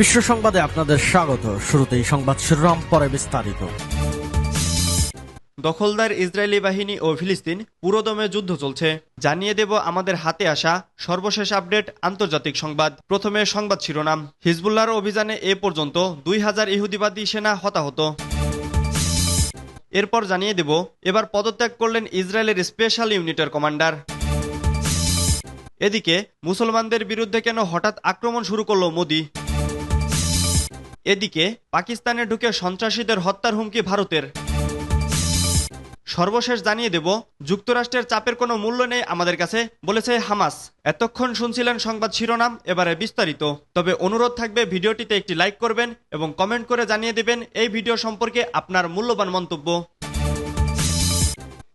বিশ্ব সংবাদে আপনাদের স্বাগত। শুরুতেই সংবাদ শিরোনাম, পরে বিস্তারিত। দখলদার ইসরায়েলি বাহিনী ও ফিলিস্তিন পুরোদমে যুদ্ধ চলছে। জানিয়ে দেব আমাদের হাতে আসা সর্বশেষ আপডেট আন্তর্জাতিক সংবাদ। প্রথমে সংবাদ শিরোনাম, হিজবুল্লাহর অভিযানে এ পর্যন্ত দুই হাজার ইহুদিবাদী সেনা হতাহত। এরপর জানিয়ে দেব, এবার পদত্যাগ করলেন ইসরায়েলের স্পেশাল ইউনিটের কমান্ডার। এদিকে, মুসলমানদের বিরুদ্ধে কেন হঠাৎ আক্রমণ শুরু করল মোদি? এদিকে পাকিস্তানে ঢুকে সন্ত্রাসীদের হত্যার হুমকি ভারতের। সর্বশেষ জানিয়ে দেব, যুক্তরাষ্ট্রের চাপের কোনো মূল্য নেই আমাদের কাছে, বলেছে হামাস। এতক্ষণ শুনছিলেন সংবাদ শিরোনাম, এবারে বিস্তারিত। তবে অনুরোধ থাকবে ভিডিওটিতে একটি লাইক করবেন এবং কমেন্ট করে জানিয়ে দেবেন এই ভিডিও সম্পর্কে আপনার মূল্যবান মন্তব্য।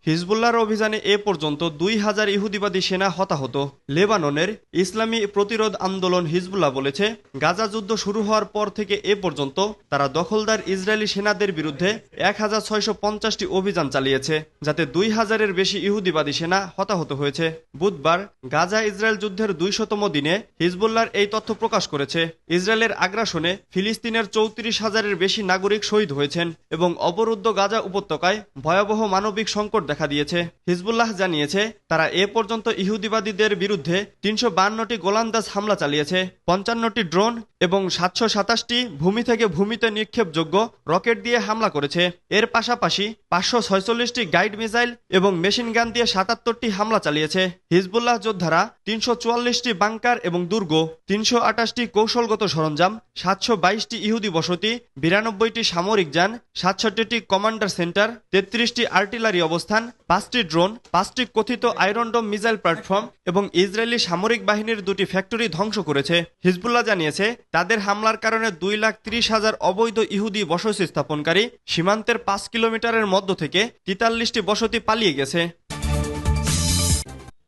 হিজবুল্লাহর অভিযানে এ পর্যন্ত দুই হাজার ইহুদিবাদী সেনা হতাহত। লেবাননের ইসলামী প্রতিরোধ আন্দোলন হিজবুল্লাহ বলেছে, গাজা যুদ্ধ শুরু হওয়ার পর থেকে এ পর্যন্ত তারা দখলদার ইসরায়েলি সেনাদের বিরুদ্ধে এক হাজার ছয়শো পঞ্চাশটি অভিযান চালিয়েছে, যাতে দুই হাজারের বেশি ইহুদিবাদী সেনা হতাহত হয়েছে। বুধবার গাজা ইসরায়েল যুদ্ধের দুইশতম দিনে হিজবুল্লাহর এই তথ্য প্রকাশ করেছে। ইসরায়েলের আগ্রাসনে ফিলিস্তিনের চৌত্রিশ হাজারের বেশি নাগরিক শহীদ হয়েছেন এবং অবরুদ্ধ গাজা উপত্যকায় ভয়াবহ মানবিক সংকট দেখা দিয়েছে। হিজবুল্লাহ জানিয়েছে, তারা এ পর্যন্ত ইহুদিবাদীদের বিরুদ্ধে তিনশো বান্নটি গোলান্দাজ হামলা চালিয়েছে, পঞ্চান্নটি ড্রোন এবং সাতশো সাতাশটি ভূমি থেকে ভূমিতে নিক্ষেপযোগ্য রকেট দিয়ে হামলা করেছে। এর পাশাপাশি পাঁচশো ছয়চল্লিশটি গাইড মিসাইল এবং মেশিন গান দিয়ে সাতাত্তরটি হামলা চালিয়েছে। হিজবুল্লাহ যোদ্ধারা তিনশো চুয়াল্লিশটি বাংকার এবং দুর্গ, তিনশো আটাশটি কৌশলগত সরঞ্জাম, সাতশো বাইশটি ইহুদি বসতি, বিরানব্বইটি সামরিক যান, সাতষট্টিটি কমান্ডার সেন্টার, তেত্রিশটি আর্টিলারি অবস্থান, পাঁচটি ড্রোন, পাঁচটি কথিত আয়রনডোম মিসাইল প্ল্যাটফর্ম এবং ইসরায়েলি সামরিক বাহিনীর দুটি ফ্যাক্টরি ধ্বংস করেছে। হিজবুল্লাহ জানিয়েছে, তাদের হামলার কারণে দুই লাখ ত্রিশ হাজার অবৈধ ইহুদি বসতি স্থাপনকারী সীমান্তের পাঁচ কিলোমিটারের মধ্য থেকে তেতাল্লিশটি বসতি পালিয়ে গেছে।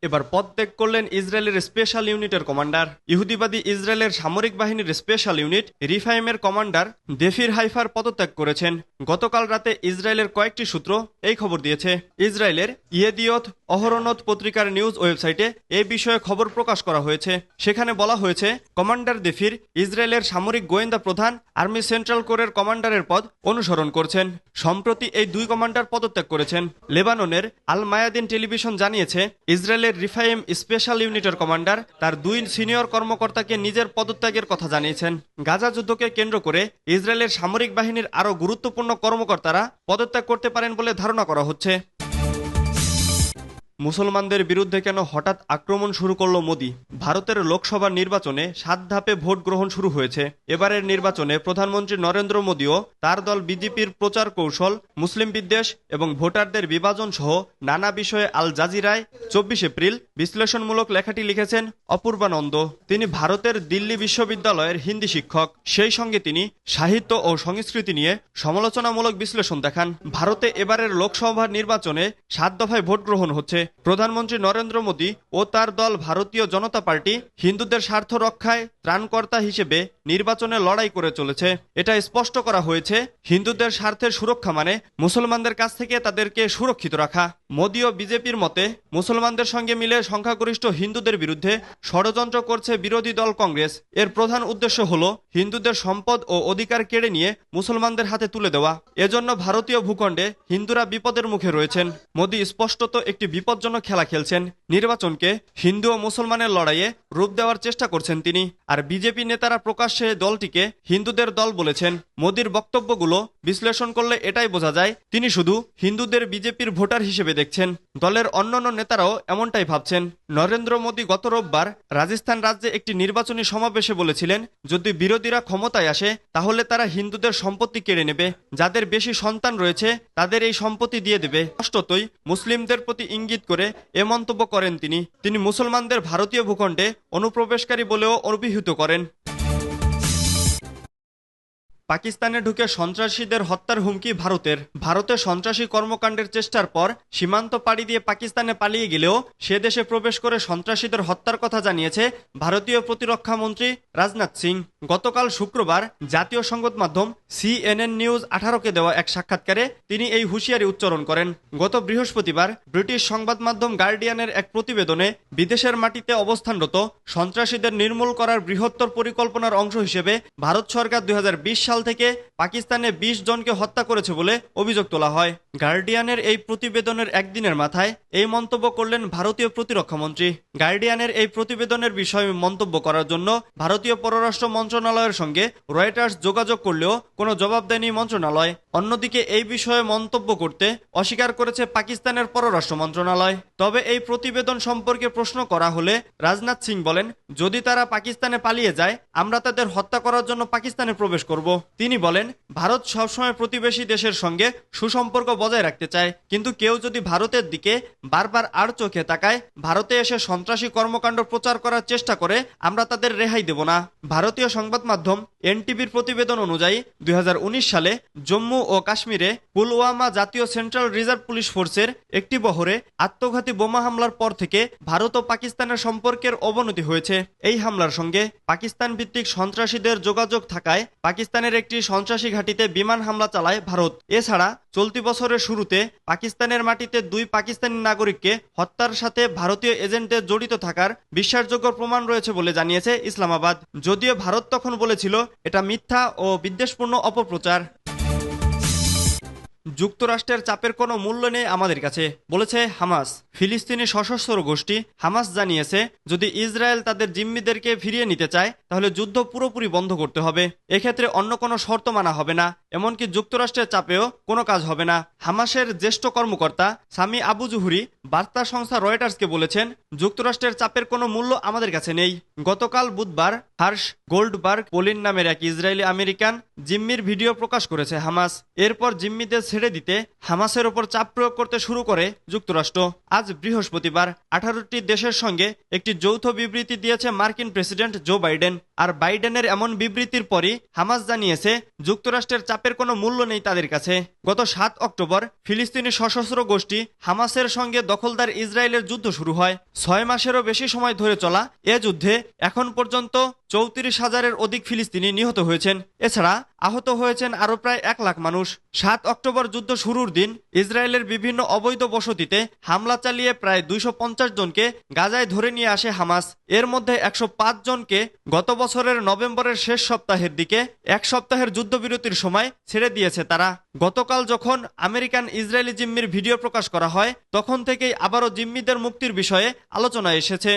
এবার পদ ত্যাগ করলেন ইসরায়েলের স্পেশাল ইউনিটের কমান্ডার। ইহুদিবাদী ইসরায়েলের সামরিক বাহিনীর স্পেশাল ইউনিট রিফাইমের কমান্ডার দেফির হাইফার পদত্যাগ করেছেন। গতকাল রাতে ইসরায়েলের কয়েকটি সূত্র এই খবর দিয়েছে। ইসরায়েলের ইয়েদিয়ত অহরনত পত্রিকার নিউজ ওয়েবসাইটে এ বিষয়ে খবর প্রকাশ করা হয়েছে। সেখানে বলা হয়েছে, কমান্ডার দেফির ইসরায়েলের সামরিক গোয়েন্দা প্রধান আর্মি সেন্ট্রাল কোরের কমান্ডারের পদ অনুসরণ করছেন। সম্প্রতি এই দুই কমান্ডার পদত্যাগ করেছেন। লেবাননের আল মায়াদিন টেলিভিশন জানিয়েছে, ইসরায়েলের রিফাইম স্পেশাল ইউনিটের কমান্ডার তার দুই সিনিয়র কর্মকর্তাকে নিজের পদত্যাগের কথা জানিয়েছেন। গাজা যুদ্ধকে কেন্দ্র করে ইসরায়েলের সামরিক বাহিনীর আরও গুরুত্বপূর্ণ কর্মকর্তারা পদত্যাগ করতে পারেন বলে ধারণা করা হচ্ছে। মুসলমানদের বিরুদ্ধে কেন হঠাৎ আক্রমণ শুরু করল মোদি? ভারতের লোকসভা নির্বাচনে সাত ধাপে ভোট গ্রহণ শুরু হয়েছে। এবারের নির্বাচনে প্রধানমন্ত্রী নরেন্দ্র মোদীও তার দল বিজেপির প্রচার কৌশল, মুসলিম বিদ্বেষ এবং ভোটারদের বিভাজন সহ নানা বিষয়ে আল জাজিরায় চব্বিশ এপ্রিল বিশ্লেষণমূলক লেখাটি লিখেছেন অপূর্বানন্দ। তিনি ভারতের দিল্লি বিশ্ববিদ্যালয়ের হিন্দি শিক্ষক। সেই সঙ্গে তিনি সাহিত্য ও সংস্কৃতি নিয়ে সমালোচনামূলক বিশ্লেষণ দেখান। ভারতে এবারের লোকসভা নির্বাচনে সাত দফায় ভোট গ্রহণ হচ্ছে। প্রধানমন্ত্রী নরেন্দ্র মোদী ও তার দল ভারতীয় জনতা পার্টি হিন্দুদের স্বার্থ রক্ষায় ত্রাণকর্তা হিসেবে নির্বাচনে লড়াই করে চলেছে। এটা স্পষ্ট করা হয়েছে, হিন্দুদের স্বার্থের সুরক্ষা মানে মুসলমানদের কাছ থেকে তাদেরকে সুরক্ষিত রাখা। মোদী ও বিজেপির মতে, মুসলমানদের সঙ্গে মিলে সংখ্যাগরিষ্ঠ হিন্দুদের বিরুদ্ধে ষড়যন্ত্র করছে বিরোধী দল কংগ্রেস। এর প্রধান উদ্দেশ্য হল হিন্দুদের সম্পদ ও অধিকার কেড়ে নিয়ে মুসলমানদের হাতে তুলে দেওয়া। এজন্য ভারতীয় ভূখণ্ডে হিন্দুরা বিপদের মুখে রয়েছেন। মোদী স্পষ্টত একটি বিপজ্জনক খেলা খেলছেন। নির্বাচনকে হিন্দু ও মুসলমানের লড়াইয়ে রূপ দেওয়ার চেষ্টা করছেন তিনি। আর বিজেপি নেতারা প্রকাশ্যে দলটিকে হিন্দুদের দল বলেছেন। মোদীর বক্তব্যগুলো বিশ্লেষণ করলে এটাই বোঝা যায়, তিনি শুধু হিন্দুদের বিজেপির ভোটার হিসেবে দেখছেন। দলের অন্যান্য নেতারাও এমনটাই ভাবছেন। নরেন্দ্র মোদী গত রোববার রাজস্থান রাজ্যে একটি নির্বাচনী সমাবেশে বলেছিলেন, যদি বিরোধীরা ক্ষমতায় আসে, তাহলে তারা হিন্দুদের সম্পত্তি কেড়ে নেবে। যাদের বেশি সন্তান রয়েছে, তাদের এই সম্পত্তি দিয়ে দেবে। স্পষ্টতই মুসলিমদের প্রতি ইঙ্গিত করে এ মন্তব্য করেন তিনি। তিনি মুসলমানদের ভারতীয় ভূখণ্ডে অনুপ্রবেশকারী বলেও অভিহিত করেন। পাকিস্তানে ঢুকে সন্ত্রাসীদের হত্যার হুমকি ভারতের। ভারতে সন্ত্রাসী কর্মকাণ্ডের চেষ্টার পর সীমান্ত পাড়ি দিয়ে পাকিস্তানে পালিয়ে গেলেও সে দেশে প্রবেশ করে সন্ত্রাসীদের হত্যার কথা জানিয়েছে ভারতীয় প্রতিরক্ষা মন্ত্রী রাজনাথ সিং। গতকাল শুক্রবার জাতীয় সংবাদ মাধ্যম সিএনএন নিউজ আঠারোকে দেওয়া এক সাক্ষাৎকারে তিনি এই হুঁশিয়ারি উচ্চারণ করেন। গত বৃহস্পতিবার ব্রিটিশ সংবাদ মাধ্যম গার্ডিয়ানের এক প্রতিবেদনে বিদেশের মাটিতে অবস্থানরত সন্ত্রাসীদের নির্মূল করার বৃহত্তর পরিকল্পনার অংশ হিসেবে ভারত সরকার দুই সাল থেকে পাকিস্তানে ২০ জনকে হত্যা করেছে বলে অভিযোগ তোলা হয়। গার্ডিয়ানের এই প্রতিবেদনের একদিনের মাথায় এই মন্তব্য করলেন ভারতীয় প্রতিরক্ষা মন্ত্রী। গার্ডিয়ানের এই প্রতিবেদনের বিষয়ে মন্তব্য করার জন্য ভারতীয় পররাষ্ট্র মন্ত্রণালয়ের সঙ্গে রয়টার্স যোগাযোগ করলেও কোনো জবাব দেয়নি মন্ত্রণালয়। অন্যদিকে এই বিষয়ে মন্তব্য করতে অস্বীকার করেছে পাকিস্তানের পররাষ্ট্র মন্ত্রণালয়। তবে এই প্রতিবেদন সম্পর্কে প্রশ্ন করা হলে রাজনাথ সিং বলেন, যদি তারা পাকিস্তানে পালিয়ে যায়, আমরা তাদের হত্যা করার জন্য পাকিস্তানে প্রবেশ করব। তিনি বলেন, ভারত সবসময় প্রতিবেশী দেশের সঙ্গে সুসম্পর্ক বজায় রাখতে চায়, কিন্তু কেউ যদি ভারতের দিকে বারবার আর চোখে তাকায়, ভারতে এসে সন্ত্রাসী কর্মকাণ্ড প্রচার করার চেষ্টা করে, আমরা তাদের রেহাই দেব না। ভারতীয় সংবাদ মাধ্যম এনটিভির প্রতিবেদন অনুযায়ী, দুই হাজার উনিশ সালে জম্মু ও কাশ্মীরে পুলওয়ামা জাতীয় সেন্ট্রাল রিজার্ভ পুলিশ ফোর্সের একটি বহরে আত্মঘাতী বোমা হামলার পর থেকে ভারত ও পাকিস্তানের সম্পর্কের অবনতি হয়েছে। এই হামলার সঙ্গে পাকিস্তান ভিত্তিক সন্ত্রাসীদের যোগাযোগ থাকায় পাকিস্তানের একটি সন্ত্রাসী ঘাঁটিতে বিমান হামলা চালায় ভারত। এছাড়া চলতি বছরের শুরুতে পাকিস্তানের মাটিতে দুই পাকিস্তানি নাগরিককে হত্যার সাথে ভারতীয় এজেন্টদের জড়িত থাকার বিশ্বাসযোগ্য প্রমাণ রয়েছে বলে জানিয়েছে ইসলামাবাদ। যদিও ভারত তখন বলেছিল, এটা মিথ্যা ও বিদ্বেষপূর্ণ অপপ্রচার। যুক্তরাষ্ট্রের চাপের কোনো মূল্য নেই আমাদের কাছে, বলেছে হামাস। ফিলিস্তিনি সশস্ত্র গোষ্ঠী হামাস জানিয়েছে, যদি ইসরায়েল তাদের জিম্মিদেরকে ফিরিয়ে নিতে চায়, তাহলে যুদ্ধ পুরোপুরি বন্ধ করতে হবে। এক্ষেত্রে অন্য কোনো শর্ত মানা হবে না, এমনকি যুক্তরাষ্ট্রের চাপেও কোনো কাজ হবে না। হামাসের জ্যেষ্ঠ কর্মকর্তা সামি আবু জুহুরি বার্তা সংস্থা রয়টার্সকে বলেছেন, যুক্তরাষ্ট্রের চাপের কোনো মূল্য আমাদের কাছে নেই। গতকাল বুধবার হার্শ গোল্ডবার্গ পোলিন নামের এক ইসরায়েলি আমেরিকান জিম্মির ভিডিও প্রকাশ করেছে হামাস। এরপর জিম্মিদের ছেড়ে দিতে হামাসের ওপর চাপ প্রয়োগ করতে শুরু করে যুক্তরাষ্ট্র। আজ বৃহস্পতিবার আঠারোটি দেশের সঙ্গে একটি যৌথ বিবৃতি দিয়েছে মার্কিন প্রেসিডেন্ট জো বাইডেন। আর বাইডেনের এমন বিবৃতির পরই হামাস জানিয়েছে, যুক্তরাষ্ট্রের চাপের কোনো মূল্য নেই তাদের কাছে। গত সাত অক্টোবর ফিলিস্তিনি সশস্ত্র গোষ্ঠী হামাসের সঙ্গে দখলদার ইসরায়েলের যুদ্ধ শুরু হয়। ছয় মাসেরও বেশি সময় ধরে চলা এ যুদ্ধে এখন পর্যন্ত চৌত্রিশ হাজারের অধিক ফিলিস্তিনি নিহত হয়েছেন। এছাড়া আহত হয়েছেন আরও প্রায় এক লাখ মানুষ। সাত অক্টোবর যুদ্ধ শুরুর দিন ইসরায়েলের বিভিন্ন অবৈধ বসতিতে হামলা চালিয়ে প্রায় দুইশ পঞ্চাশ জনকে গাজায় ধরে নিয়ে আসে হামাস। এর মধ্যে একশো পাঁচ জনকে গত বছরের নভেম্বরের শেষ সপ্তাহের দিকে এক সপ্তাহের যুদ্ধবিরতির সময় ছেড়ে দিয়েছে তারা। গতকাল যখন আমেরিকান ইসরায়েলি জিম্মির ভিডিও প্রকাশ করা হয়, তখন থেকেই আবারও জিম্মিদের মুক্তির বিষয়ে আলোচনা এসেছে।